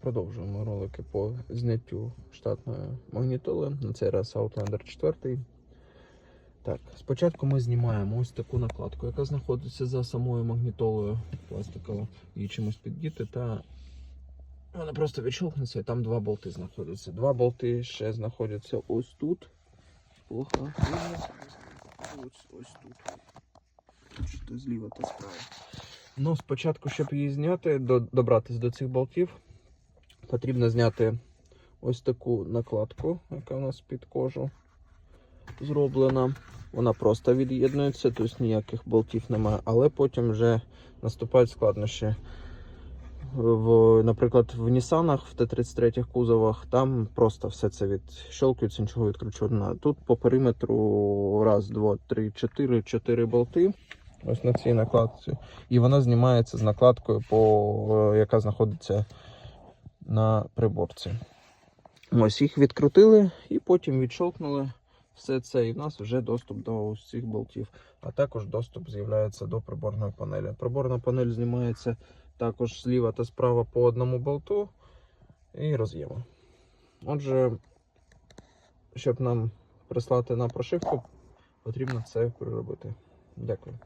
Продовжуємо ролики по зняттю штатної магнітоли. На цей раз Outlander 4. Так, спочатку ми знімаємо ось таку накладку, яка знаходиться за самою магнітолою пластиковою. Її чимось піддіти та вона просто відщолкнеться і там два болти знаходяться. Два болти ще знаходяться ось тут. Плохо. Ось, ось тут. Зліва та справа. Ну, спочатку, щоб її зняти, до, добратися до цих болтів, потрібно зняти ось таку накладку, яка у нас під кожу зроблена. Вона просто від'єднується, тобто ніяких болтів немає, але потім вже наступають складнощі. В, наприклад, в Нісанах, в Т-33 кузовах, там просто все це відщелкується, нічого відкручувати. Тут по периметру раз, два, три, чотири, чотири болти. Ось на цій накладці. І вона знімається з накладкою, по, е, яка знаходиться на приборці. Ось їх відкрутили і потім відщолкнули все це. І в нас вже доступ до цих болтів. А також доступ з'являється до приборної панелі. Приборна панель знімається також зліва та справа по одному болту і роз'єму. Отже, щоб нам прислати на прошивку, потрібно це переробити. Дякую.